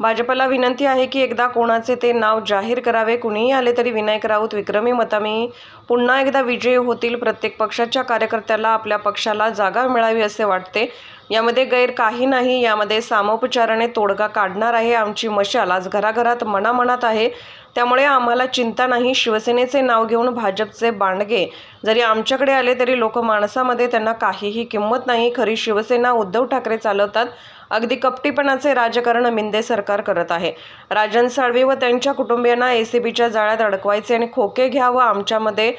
भाजपला विनंती आहे की एकदा कोणाचे ते नाव जाहीर करावे. कुणीही आले तरी विनायक राऊत विक्रमी मतामी पुन्हा एकदा विजयी होतील. प्रत्येक पक्षाच्या कार्यकर्त्याला आपल्या पक्षाला जागा मिळावी असे वाटते. यामध्ये गैर काही नाही. यामध्ये सामोपचाराने तोडगा काढणार आहे. आमची मशाल आज घराघरात मनामनात आहे. त्यामुळे आम्हाला चिंता नाही. शिवसेनेचे नाव घेऊन भाजपचे बांडगे जरी आमच्याकडे आले तरी लोक माणसामध्ये त्यांना काहीही किंमत नाही. खरी शिवसेना उद्धव ठाकरे चालवतात. अगदी कपटीपणाचे राजकारण मिंदे सरकार करत आहे. राजन साळवी व त्यांच्या कुटुंबियांना एसीबीच्या जाळ्यात अडकवायचे आणि खोके व आमच्यामध्ये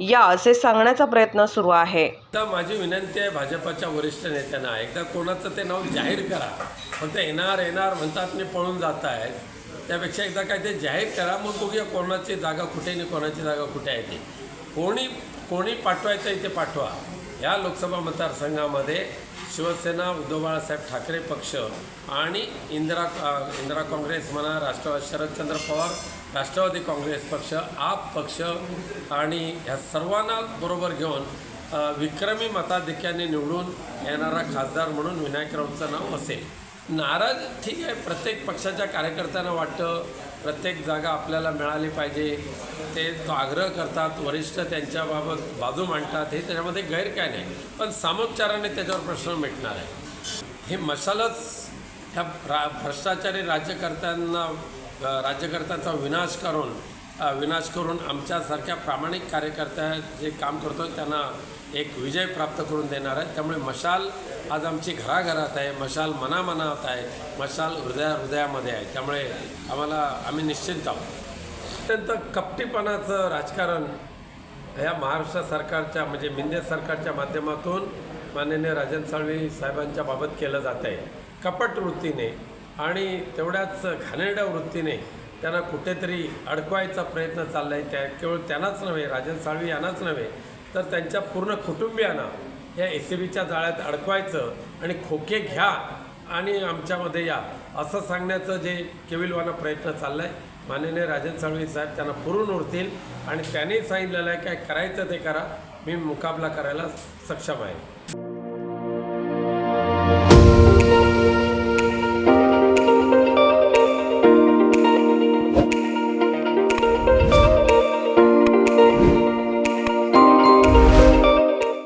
या असे सांगण्याचा प्रयत्न सुरू आहे. माझी विनंती आहे भाजपच्या वरिष्ठ नेत्यांना. एकदा कोणाचं ते नाव जाहीर करा. फक्त येणार येणार म्हणतात मी पळून जात आहेत त्यापेक्षा एकदा काय ते जाहीर करा मग बघूया कोणाची जागा कुठे आणि कोणाची जागा कुठे आहे ती. कोणी कोणी पाठवायचं इथे पाठवा. या लोकसभा मतदारसंघामध्ये शिवसेना उद्धव बाळासाहेब ठाकरे पक्ष आणि इंदिरा इंदिरा काँग्रेस म्हणा राष्ट्रवादी शरदचंद्र पवार राष्ट्रवादी काँग्रेस पक्ष आप पक्ष आणि ह्या सर्वांना बरोबर घेऊन विक्रमी मताधिक्याने निवडून येणारा खासदार म्हणून विनायक राऊतचं नाव असेल. नाराज ठीक आहे प्रत्येक पक्षाच्या कार्यकर्त्यांना वाटतं प्रत्येक जागा आपल्याला मिळाली पाहिजे. ते तो आग्रह करतात वरिष्ठ त्यांच्याबाबत बाजू मांडतात हे त्याच्यामध्ये गैर काय नाही. पण सामोपचाराने त्याच्यावर प्रश्न मिटणार आहे. हे मशालच ह्या रा भ्रष्टाचारी राज्यकर्त्यांना राज्यकर्त्यांचा विनाश करून विनाश करून आमच्यासारख्या प्रामाणिक कार्यकर्त्या जे काम करतो त्यांना एक विजय प्राप्त करून देणार आहे. त्यामुळे मशाल आज आमची घराघरात आहे. मशाल मनामनात आहे. मशाल हृदया हृदयामध्ये आहे. त्यामुळे आम्हाला आम्ही निश्चिंत आहोत. अत्यंत कपटीपणाचं राजकारण ह्या महाराष्ट्र सरकारच्या म्हणजे मिंदे सरकारच्या माध्यमातून माननीय राजन साळवी साहेबांच्या बाबत केलं जात आहे. कपट वृत्तीने आणि तेवढ्याच घाणेरड्या वृत्तीने त्यांना कुठेतरी अडकवायचा प्रयत्न चालला आहे त्या केवळ त्यांनाच नव्हे राजन साळवी यांनाच नव्हे तर त्यांच्या पूर्ण कुटुंबियांना या ए सी बीच्या जाळ्यात अडकवायचं आणि खोके घ्या आणि आमच्यामध्ये या असं सांगण्याचं जे केविलवाना प्रयत्न चालला आहे माननीय राजन साळवी साहेब त्यांना पुरून उरतील आणि त्यांनी सांगितलेलं आहे काय करायचं ते करा. मी मुकाबला करायला सक्षम आहे.